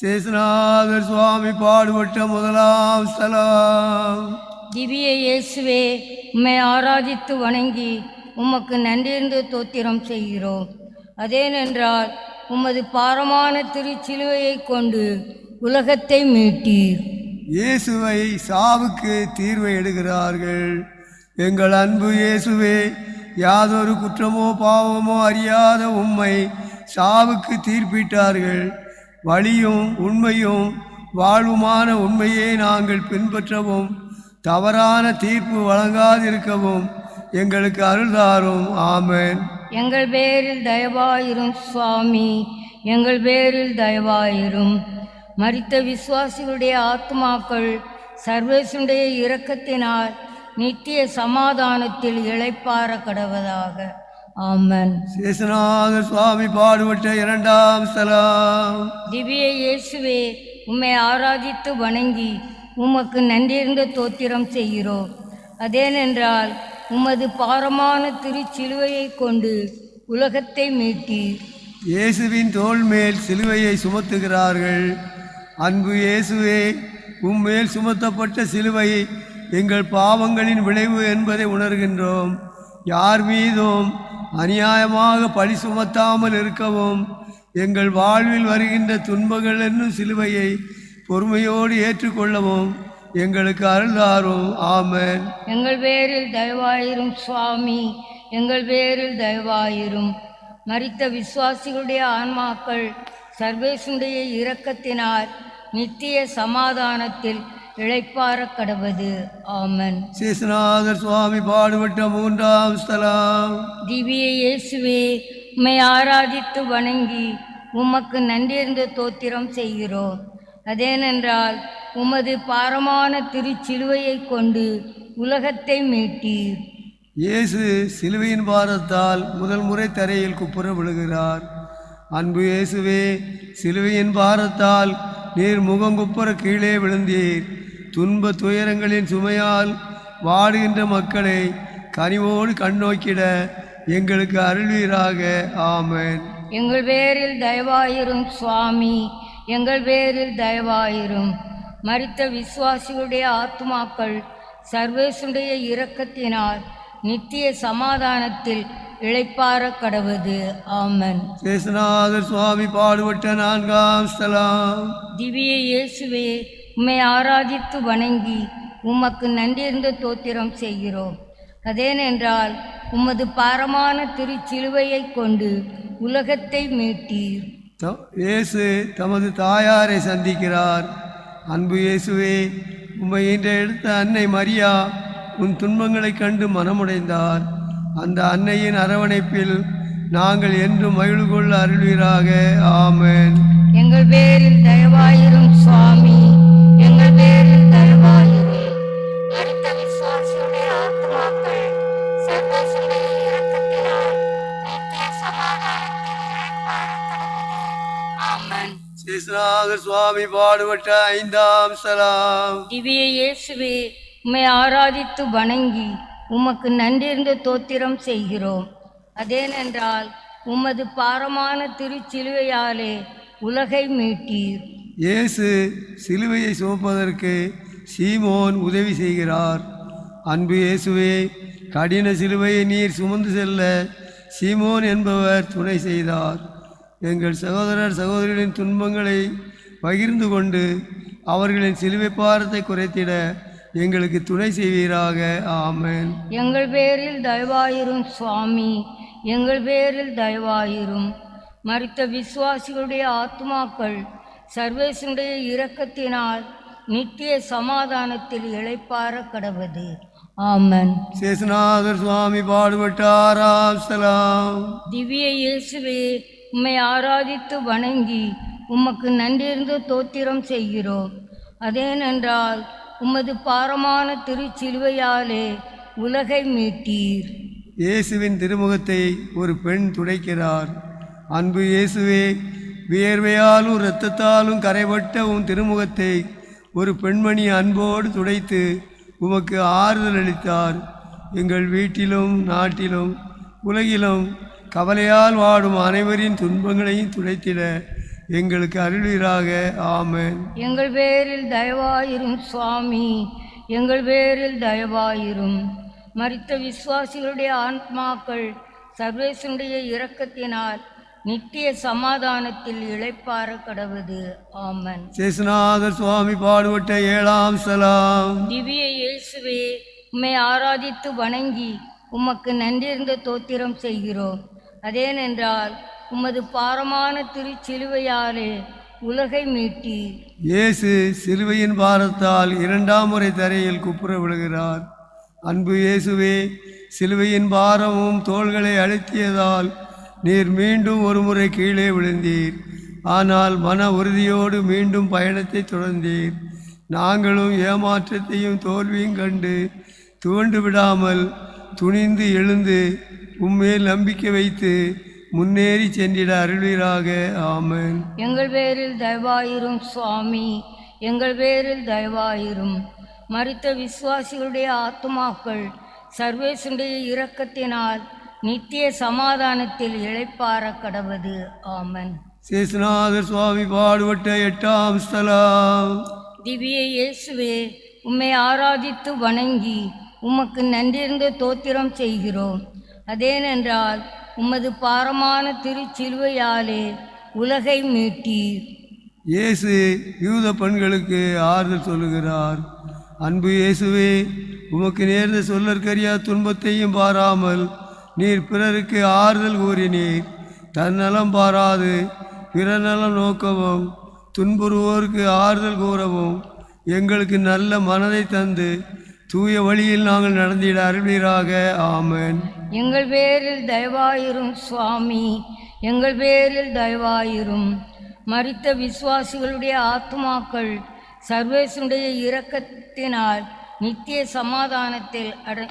சேசுநாதர் சுவாமி பாடுபட்ட முதலாம் ஸ்தலம். திவ்ய இயேசுவே உம்மை ஆராதித்து வணங்கி உமக்கு நன்றிருந்து தோத்திரம் செய்கிறோம். அதேனென்றால் உமது பாரமான திருச்சிலுவையை கொண்டு உலகத்தை மீட்டீர். இயேசுவை சாவுக்கு தீர்வை எடுக்கிறார்கள் எங்கள் அன்பு இயேசுவே யாதொரு குற்றமோ பாவமோ அறியாத உம்மை சாவுக்கு தீர்ப்பிட்டார்கள். வழியும் உண்மையும் வாழ்வுமான உண்மையை நாங்கள் பின்பற்றவும் தவறான தீர்ப்பு வழங்காதிருக்கவும் எங்களுக்கு அருள்தாரும் ஆமென். எங்கள் பேரில் தயவாயிரும் சுவாமி. எங்கள் பேரில் தயவாயிரும். மறித்த விசுவாசிகளுடைய ஆத்மாக்கள் சர்வேசுடைய இரக்கத்தினால் நித்திய சமாதானத்தில் இளைப்பார கடவதாக. ஆமென். சேசுநாதர் சுவாமி பாடுபட்ட இரண்டாம் ஸ்தலம் திவ்ய இயேசுவே உம்மை ஆராதித்து வணங்கி உமக்கு நன்றியிருந்த தோத்திரம் செய்கிறோம். அதேனென்றால் உமது பாரமான திருச்சிலுவையை கொண்டு உலகத்தை மீட்டீர் இயேசுவின் தோள் மேல் சிலுவையை சுமத்துகிறார்கள். அன்பு இயேசுவே உம்மேல் சுமத்தப்பட்ட சிலுவை எங்கள் பாவங்களின் விளைவு என்பதை உணர்கின்றோம். யார் மீதும் அநியாயமாக பழி சுமத்தாமல் இருக்கவும் எங்கள் வாழ்வில் வருகின்ற துன்பங்கள் என்னும் சிலுவையை பொறுமையோடு ஏற்றுக்கொள்ளவும் எங்களுக்கு அருள்தாரும். ஆமன். எங்கள் பேரில் தயவாயிரும் சுவாமி. எங்கள் பேரில் தயவாயிரும். மரித்த விசுவாசிகளுடைய ஆன்மாக்கள் சர்வேசுடைய இரக்கத்தினால் நித்திய சமாதானத்தில் இளைப்பார கடவது. ஆமென். சேசுநாதர் சுவாமி பாடுபட்ட மூன்றாம் ஸ்தலம். திவ்ய இயேசுவே உம்மை ஆராதித்து வணங்கி உமக்கு நன்றியிருந்த தோத்திரம் செய்கிறோம். அதேனென்றால் உமது பாரமான திருச்சிலுவையை கொண்டு உலகத்தை மீட்டீர். இயேசு சிலுவையின் பாரத்தால் முதல் முறை தரையில் குப்புற விழுகிறார். அன்பு இயேசுவே சிலுவையின் பாரத்தால் நீர் முகங்குப்புற கீழே விழுந்தீர். துன்ப துயரங்களின் சுமையால் வாடுகின்ற மக்களை கனிவோடு கண்ணோக்கிட எங்களுக்கு அருள்வீராக. ஆமென். எங்கள் பேரில் தயவாயிரும் சுவாமி எங்கள் பேரில் தயவாயிரும். மரித்த விசுவாசிகளுடைய ஆத்மாக்கள் சர்வேசுடைய இரக்கத்தினால் நித்திய சமாதானத்தில் இளைப்பார கடவது. ஆமென். சேசுநாதர் சுவாமி பாடுபட்ட நான்காம் ஸ்தலம். திவ்ய இயேசுவே உம்மை ஆராதித்து வணங்கி உமக்கு நன்றியிருந்த தோத்திரம் செய்கிறோம். அதேனென்றால் உமது பாரமான திருச்சிலுவையை கொண்டு உலகத்தை மீட்டீர். இயேசு தமது தாயாரை சந்திக்கிறார். அன்பு இயேசுவே உம்மை இன்று எடுத்த அன்னை மரியா உன் துன்பங்களைக் கண்டு மனமுடைந்தார். அந்த அன்னையின் அரவணைப்பில் நாங்கள் என்றும் மகிழ்வு கொள்ள அருள்வீராக. ஆமென். எங்கள் பேரில் தயவாயிரும் சுவாமி. சேசுநாதர் சுவாமி பாடுபட்ட ஐந்தாம் ஸ்தலம் திவ்ய இயேசுவே உம்மை ஆராதித்து வணங்கி உமக்கு நன்றியிருந்த தோத்திரம் செய்கிறோம். அதேனென்றால் உமது பாரமான திருச்சிலுவையாலே உலகை மீட்டீர். இயேசு சிலுவையை சுமப்பதற்கு சீமோன் உதவி செய்கிறார். அன்பு இயேசுவே கடின சிலுவையை நீர் சுமந்து செல்ல சீமோன் என்பவர் துணை செய்தார். எங்கள் சகோதரர் சகோதரிகளின் துன்பங்களை பகிர்ந்து கொண்டு அவர்களின் சிலுவை பாரத்தை குறைத்திட எங்களுக்கு துணை செய்வீராக. ஆமென். எங்கள் பேரில் தயவாயிரும் சுவாமி. எங்கள் பேரில் தயவாயிரும். மரித்த விசுவாசிகளுடைய ஆத்மாக்கள் சர்வேசனுடைய இரக்கத்தினால் நித்திய சமாதானத்தில் இளைப்பார கடவது ஆமென். சேசுநாதர் சுவாமி பாடுபட்ட ஆறாம் ஸ்தலம் திவ்ய இயேசுவே உம்மை ஆராதித்து வணங்கி உமக்கு நன்றிருந்து தோத்திரம் செய்கிறோம் அதேனென்றால் உமது பாரமான திருச்சிலுவையாலே உலகை மீட்டீர். இயேசுவின் திருமுகத்தை ஒரு பெண் துடைக்கிறார். அன்பு இயேசுவே வியர்வையாலும் இரத்தத்தாலும் கரைபட்ட உன் திருமுகத்தை ஒரு பெண்மணி அன்போடு துடைத்து உமக்கு ஆறுதல் அளித்தார். எங்கள் வீட்டிலும் நாட்டிலும் உலகிலும் கவலையால் வாடும் அனைவரின் துன்பங்களையும் துடைத்திட எங்களுக்கு அருள்வீராக ஆமென். எங்கள் பேரில் தயவாயிரும் சுவாமி எங்கள் பேரில் தயவாயிரும். மரித்த விசுவாசிகளுடைய ஆத்மாக்கள் சர்வேசனுடைய இரக்கத்தினால் நித்திய சமாதானத்தில் இளைப்பாற கடவுது. ஆமன். சேசுநாதர் சுவாமி பாடுபட்ட ஏழாம் சலாம். திவ்ய இயேசுவே உம்மை ஆராதித்து வணங்கி உமக்கு நன்றிருந்த தோத்திரம் செய்கிறோம். அதேனென்றால் உமது பாரமான திருச்சிலுவையாலே உலகை மீட்டி இயேசு சிலுவையின் பாரத்தால் இரண்டாம் முறை தரையில் குப்புற விழுகிறார். அன்பு இயேசுவே சிலுவையின் பாரமும் தோள்களை அழுத்தியதால் நீர் மீண்டும் ஒரு முறை கீழே விழுந்தீர். ஆனால் மன உறுதியோடு மீண்டும் பயணத்தை தொடர்ந்தீர். நாங்களும் ஏமாற்றத்தையும் தோல்வியும் கண்டு துவண்டு விடாமல் துணிந்து எழுந்து உம்மேல் நம்பிக்கை வைத்து முன்னேறி சென்றிட அருள்வீராக ஆமென். எங்கள் பேரில் தயவாயிரும் சுவாமி. எங்கள் பேரில் தயவாயிரும். மரித்த விசுவாசிகளுடைய ஆத்துமாக்கள் சர்வேசுடைய இரக்கத்தினால் நித்திய சமாதானத்தில் இளைப்பாற கடவது. ஆமன். சேசுநாதர் சுவாமி பாடுபட்ட எட்டாம் ஸ்தலம். திவ்ய இயேசுவே உம்மை ஆராதித்து வணங்கி உமக்கு நன்றிருந்த தோத்திரம் செய்கிறோம். அதேனென்றால் உமது பாரமான திருச்சிலுவையாலே உலகை மீட்டீர். இயேசு யூத பெண்களுக்கு ஆறுதல் சொல்லுகிறார். அன்பு இயேசுவே உமக்கு நேர்ந்த சொல்லற்கரியா துன்பத்தையும் பாராமல் நீர் பிறருக்கு ஆறுதல் கூறினீர். தன்னலம் பாராது பிற நலம் நோக்கவும் துன்புறுவோருக்கு ஆறுதல் கூறவும் எங்களுக்கு நல்ல மனதை தந்து தூய வழியில் நாங்கள் நடந்திட அருள்வீராக ஆமென். எங்கள் பேரில் தயவாயிரும் சுவாமி. எங்கள் பேரில் தயவாயிரும். மரித்த விசுவாசிகளுடைய ஆத்துமாக்கள் சர்வேசுடைய இரக்கத்தினால் நித்திய சமாதானத்தில் அட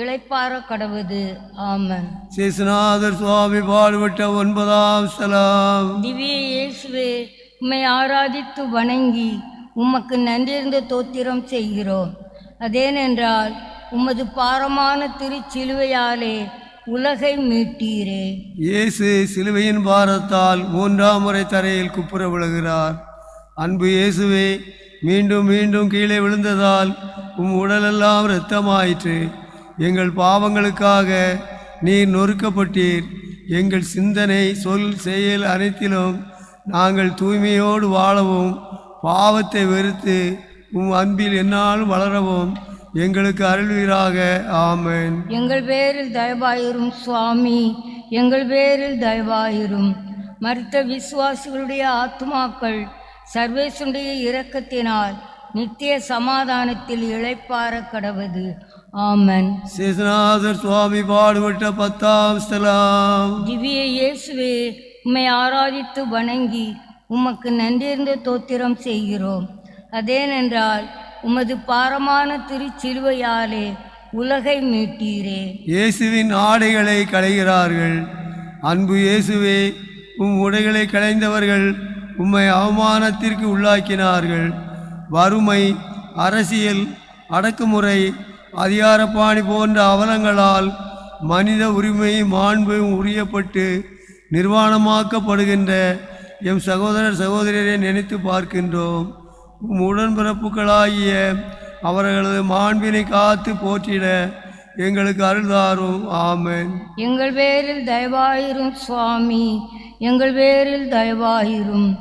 இளைப்பாற கடவுது. ஆமன். சேசுநாதர் சுவாமி பாடுபட்ட ஒன்பதாம் ஸ்தலம் திவ்ய இயேசுவே உம்மை ஆராதித்து வணங்கி உமக்கு நன்றிருந்த தோத்திரம் செய்கிறோம். அதேனென்றால் உமது பாரமான திருச்சிலுவையாலே உலகை மீட்டீரே. இயேசு சிலுவையின் பாரத்தால் மூன்றாம் முறை தரையில் குப்புற விழுகிறார். அன்பு இயேசுவே மீண்டும் மீண்டும் கீழே விழுந்ததால் உம் உடலெல்லாம் இரத்தமாயிற்று. எங்கள் பாவங்களுக்காக நீர் நொறுக்கப்பட்டீர். எங்கள் சிந்தனை சொல் செயல் அனைத்திலும் நாங்கள் தூய்மையோடு வாழவும் பாவத்தை வெறுத்து உம் அன்பில் என்னாலும் வளரவும் எங்களுக்கு அருள்வீராக. ஆமென். எங்கள் பேரில் தயவாயிரும் சுவாமி. எங்கள் பேரில் தயவாயிரும். மரித்த விசுவாசிகளுடைய ஆத்துமாக்கள் சர்வேசுடைய இரக்கத்தினால் நித்திய சமாதானத்தில் இளைப்பாற கடவது. ஆமன். சேசுநாதர் சுவாமி பாடுபட்ட பத்தாம் ஸ்தலம். திவ்ய இயேசுவே உம்மை ஆராதித்து வணங்கி உமக்கு நன்றிருந்த தோத்திரம் செய்கிறோம். அதேனென்றால் உமது பாரமான திருச்சிலுவையாலே உலகை மீட்டீரே. இயேசுவின் ஆடைகளை களைகிறார்கள். அன்பு இயேசுவே உம் உடைகளை களைந்தவர்கள் உம்மை அவமானத்திற்கு உள்ளாக்கினார்கள். வறுமை அரசியல் அடக்குமுறை அதிகாரப்பாணி போன்ற அவலங்களால் மனித உரிமை மாண்பும் உரியப்பட்டு நிர்வாணமாக்கப்படுகின்ற எம் சகோதரர் சகோதரரை நினைத்து பார்க்கின்றோம். உடன்பிறப்புகளாகிய அவர்களது மாண்பினை காத்து போற்றிட எங்களுக்கு அருள்தாரும். ஆமென். எங்கள் பேரில் தயவாயிரும் சுவாமி. எங்கள் பேரில் தயவாயிரும்.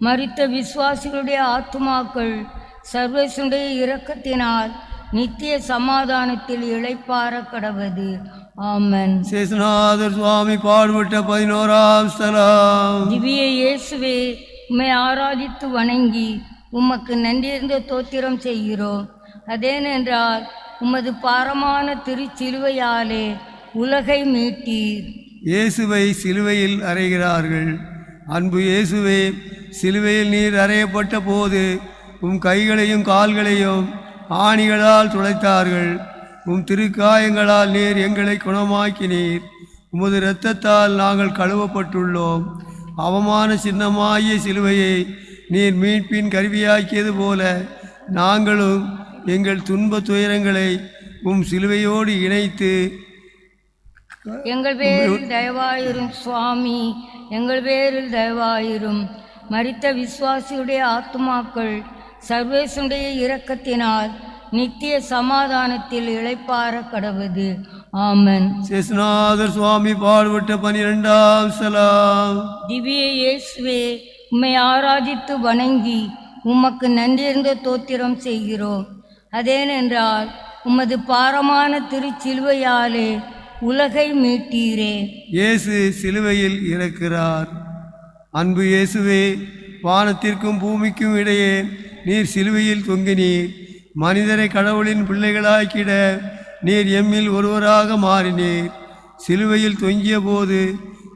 மரித்த விசுவாசிகளுடைய ஆத்துமாக்கள் சர்வேசுடைய இரக்கத்தினால் நித்திய சமாதானத்தில் இளைப்பாற கடவது. ஆமன். சேசுநாதர் சுவாமி பாடுபட்ட பதினோராம் ஸ்தலம். திவ்ய இயேசுவே உம்மை ஆராதித்து வணங்கி உமக்கு நன்றியிருந்த தோத்திரம் செய்கிறோம். அதேனென்றால் உமது பாரமான திருச்சிலுவையாலே உலகை மீட்டீர். இயேசுவை சிலுவையில் அறைகிறார்கள். அன்பு இயேசுவே சிலுவையில் நீர் அறையப்பட்ட போது உம் கைகளையும் கால்களையும் ஆணிகளால் துளைத்தார்கள் உம் திருக்காயங்களால் நீர் எங்களை குணமாக்கினீர். உமது இரத்தத்தால் நாங்கள் கழுவப்பட்டுள்ளோம். அவமான சின்னமாகிய சிலுவையை நீர் மீட்பின் கருவியாக்கியது போல நாங்களும் எங்கள் துன்ப துயரங்களை உம் சிலுவையோடு இணைத்து எங்கள் பேரில் தயவாயிரும் சுவாமி எங்கள் பேரில் தயவாயிரும். மரித்த விசுவாசியுடைய ஆத்மாக்கள் சர்வேசனுடைய இரக்கத்தினால் நித்திய சமாதானத்தில் இழைப்பார கடவுது. ஆமென். சேசுநாதர் சுவாமி பாடுபட்ட பனிரெண்டாம் சலாம். திவ்ய இயேசுவே உம்மை ஆராதித்து வணங்கி உமக்கு நன்றியிருந்த தோத்திரம் செய்கிறோம். அதேனென்றால் உமது பாரமான திருச்சிலுவையாலே உலகை மீட்டீரே. இயேசு சிலுவையில் இறக்கிறார். அன்பு இயேசுவே வானத்திற்கும் பூமிக்கும் இடையே நீர் சிலுவையில் தொங்கினீர். மனிதரை கடவுளின் பிள்ளைகளாக்கிட நீர் எம்மில் ஒருவராக மாறினீர். சிலுவையில் தொங்கிய போது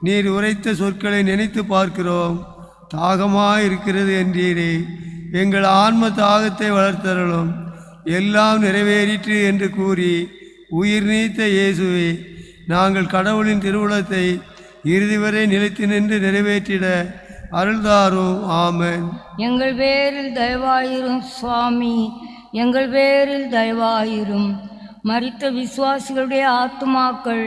நீர் உரைத்த சொற்களை நினைத்து பார்க்கிறோம். தாகமாக இருக்கிறது என்றீரே. எங்கள் ஆன்ம தாகத்தை வளர்த்தரலும் எல்லாம் நிறைவேறிற்று என்று கூறி உயிர் நீத்த இயேசுவே நாங்கள் கடவுளின் திருவுளத்தை இறுதி வரை நிலைத்து நின்று நிறைவேற்றிட அருள்தாரும். ஆமன். எங்கள் பேரில் தயவாயிரும் சுவாமி. எங்கள் பேரில் தயவாயிரும். மரித்த விசுவாசிகளுடைய ஆத்துமாக்கள்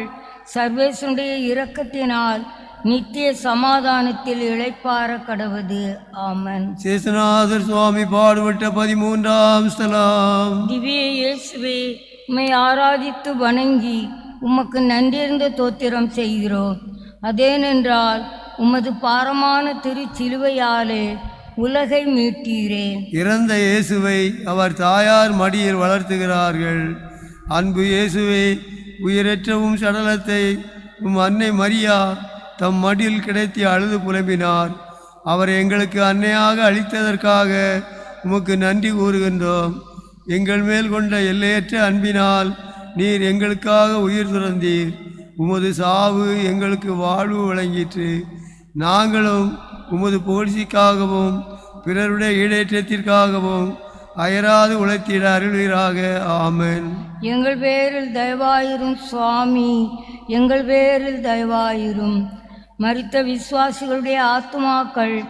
சர்வேசனுடைய இரக்கத்தினால் நித்திய சமாதானத்தில் இளைப்பார கடவுது. ஆமன். சேசுநாதர் சுவாமி பாடுபட்ட பதிமூன்றாம் ஸ்தலம். திவ்ய இயேசுவே உம்மை ஆராதித்து வணங்கி உமக்கு நன்றியிருந்த தோத்திரம் செய்கிறோம். அதேனென்றால் உமது பாரமான திருச்சிலுவையாலே உலகை மீட்டீரே இறந்த இயேசுவை அவர் தாயார் மடியில் வளர்த்துகிறார்கள். அன்பு இயேசுவே உயிரற்றவும் சடலத்தை உம் அன்னை மரியா தம் மடியில் கிடைத்து அழுது புலம்பினார். அவர் எங்களுக்கு அன்னையாக அளித்ததற்காக உமக்கு நன்றி கூறுகின்றோம். எங்கள் மேல் கொண்ட எல்லையற்ற அன்பினால் நீர் எங்களுக்காக உயிர் துறந்தீர். உமது சாவு எங்களுக்கு வாழ்வு வழங்கிற்று. நாங்களும் உமது புகழ்ச்சிக்காகவும் பிறருடைய ஈடேற்றத்திற்காகவும் அயராது உழைத்திட அருள்வீராக. ஆமென். எங்கள் பேரில் தயவாயிரும் சுவாமி எங்கள் பேரில் தயவாயிரும். மரித்த விசுவாசிகளுடைய ஆத்துமாக்கள்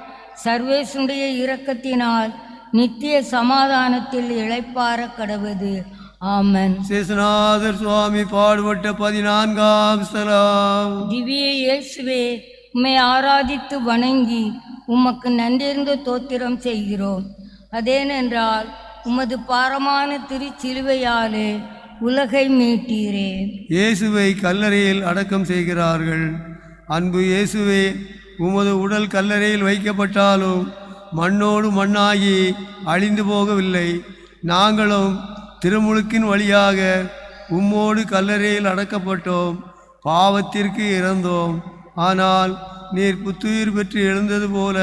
சர்வேசுடைய இரக்கத்தினால் நித்திய சமாதானத்தில் இளைப்பார கடவுது. ஆமன். சேசுநாதர் சுவாமி பாடுபட்ட பதினான்காம் ஸ்தலம். திவ்ய இயேசுவே உம்மை ஆராதித்து வணங்கி உமக்கு நன்றியிருந்த தோத்திரம் செய்கிறோம். அதேனென்றால் உமது பாரமான திருச்சிலுவையாலே உலகை மீட்டீரே. இயேசுவை கல்லறையில் அடக்கம் செய்கிறார்கள். அன்பு இயேசுவே உமது உடல் கல்லறையில் வைக்கப்பட்டாலும் மண்ணோடு மண்ணாகி அழிந்து போகவில்லை. நாங்களும் திருமுழுக்கின் வழியாக உம்மோடு கல்லறையில் அடக்கப்பட்டோம். பாவத்திற்கு இறந்தோம். ஆனால் நீர் புத்துயிர் பெற்று எழுந்தது போல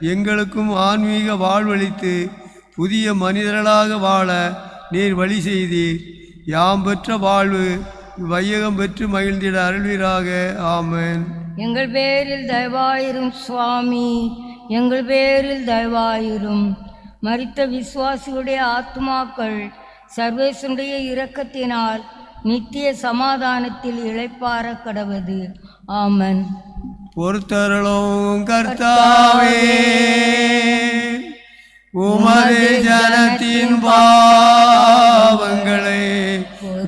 எங்களுக்கும் ஆன்மீக வாழ்வளித்து புதிய மனிதர்களாக வாழ நீர் வழி செய்தீர். யாம் பெற்ற வாழ்வு வையகம் பெற்று மகிழ்ந்திட அருள்வீராக. ஆமன். எங்கள் பேரில் தயவாயிரும் சுவாமி எங்கள் பேரில் தயவாயிரும். மரித்த விசுவாசியுடைய ஆத்மாக்கள் சர்வேசனுடைய இரக்கத்தினால் நித்திய சமாதானத்தில் இழைப்பார கடவுது. ஆமன். பொறுத்தருளும் கர்த்தாவே உமது ஜனத்தின் பாவங்களை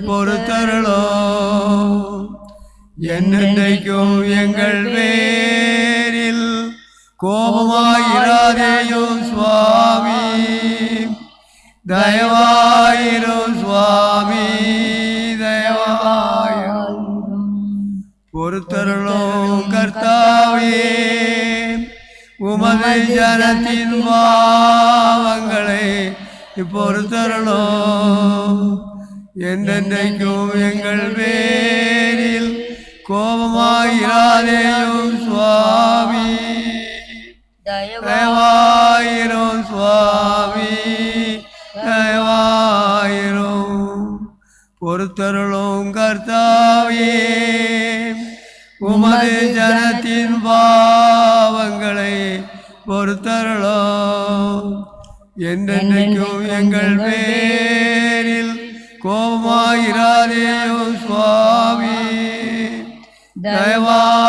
பொறுத்தருளோ என்னென்றைக்கும் எங்கள் பேரில் கோபமாயிராதேயும் சுவாமி. தயவாயிரும் சுவாமி. பொறுத்தருளும் கர்த்தாவே உமது ஜனத்தின் பாவங்களை பொறுத்தருளும் என்றென்றைக்கும் எங்கள் பேரில் கோபமாயிராதேயும் சுவாமி. தயவாயிரும் சுவாமி தயவாயிரும். பொறுத்தருளும் கர்த்தாவே உமது ஜனத்தின் பாவங்களை பொறுத்தருளும் என்றென்றைக்கும் எங்கள் பேரில் கோபமாயிராதேயும் சுவாமி தயவாயிரும்